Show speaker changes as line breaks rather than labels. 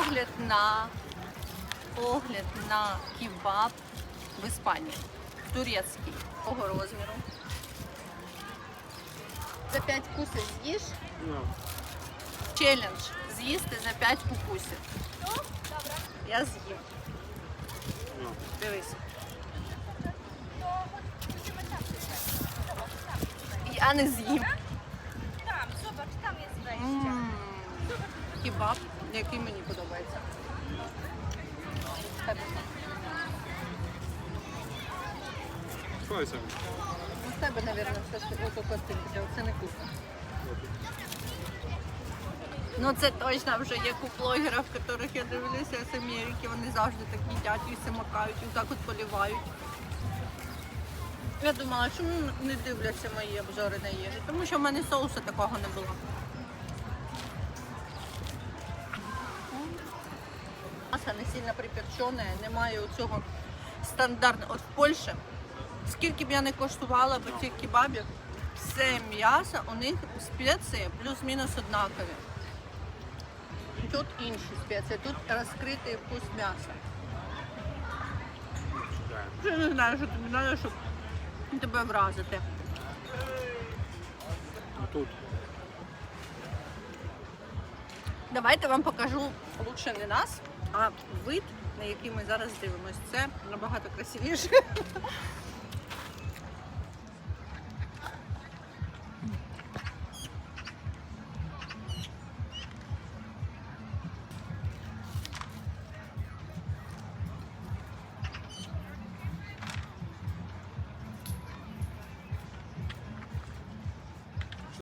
Погляд на погляд на кебаб в Іспанії. Турецький. Того розміру. За 5 кусів з'їш.
Ну,
Челендж. З'їсти за 5 укусів. Я з'їм.
ну.
Дивись. Я не з'їм. Кебаб, який мені подобається.
Слухайся.
Ну, тебе, мабуть, все ж таки ото костинка, це не кухня. Ну це точно вже як у блогерів, яких я дивлюся з Америки, вони завжди так їдять і все макають, і так от полівають. Я думала, чому не дивляться мої обзори на їжу, тому що в мене соусу такого не було. Маса не сильно приперчена, немає цього стандартного. От в Польщі, скільки б я не коштувала б цих кебабів, все м'ясо, у них спеції плюс-мінус однакові. Тут інші спеції, тут розкритий вкус м'яса. Я не знаю, що тобі треба, щоб тебе вразити.
Тут.
Давайте вам покажу лучше не нас, а вид, на який ми зараз дивимося. Це набагато красивіше.